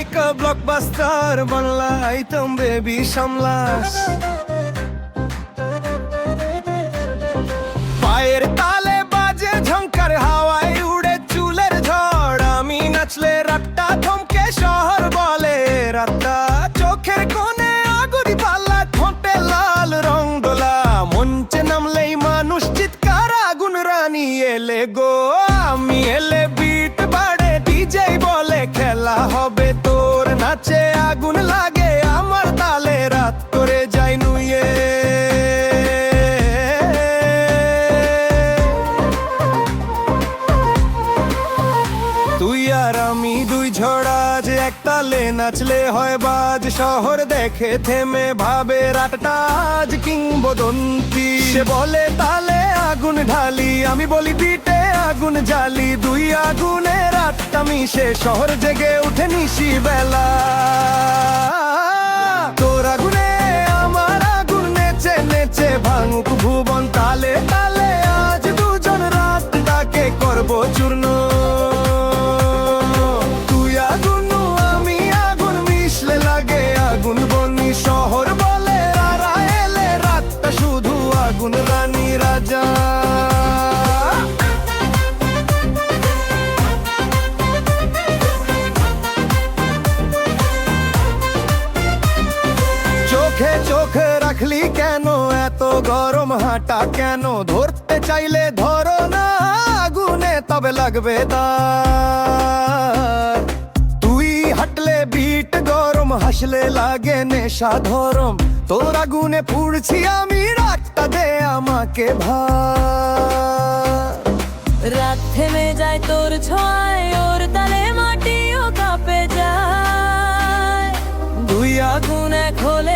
Blockbuster Bangla item baby সামলাস পায়ের তালে বাজে ঝঙ্কার হাওয়ায় উড়ে চুলের ঝড়। আমি নাচলে রাতটা থমকে, শহর বলে রাতটা। চোখের কোণে আগুরি পাল্লা ঠোঁটে লাল রং দোলা মঞ্চে নামলেই মানুষ চিৎকার, আগুন রানী এলে গো নাচে আগুন লাগে, আমার তালে রাত করে যাই নুয়ে। তুই আর আমি দুই ঝড়া এক তালে নাচলে হয় বাজ, শহর দেখে থেমে ভাবে রাতটা আজ কিংবদন্তি। সে বলে, তালে আগুন ঢালি, আমি বলি পিটে আগুন জ্বালি, দুই আগুনে মিশে শহর জেগে উঠে নিশি বেলা। তোর আগুনে, আমার আগুন নেচে নেচে ভাঙুক ভুবন তালে তালে। আজ দুজন রাত তাকে করব চূর্ণ। রাখলি কেন? এত গরম হাঁটা কেন? ধরতে চাইলে ধরো না আগুনে, তবে লাগবে দার তুই হাঁটলে বিট গরম, হাসলে লাগে নেশা ধরম। তোর আগুনে পুড়ছি আমি, রাতটা দে আমাকে ভার। রাত থেমে যায় তোর ছয় ওর তালে মাটিও কাঁপে যায়। দুই আগুন এক হলে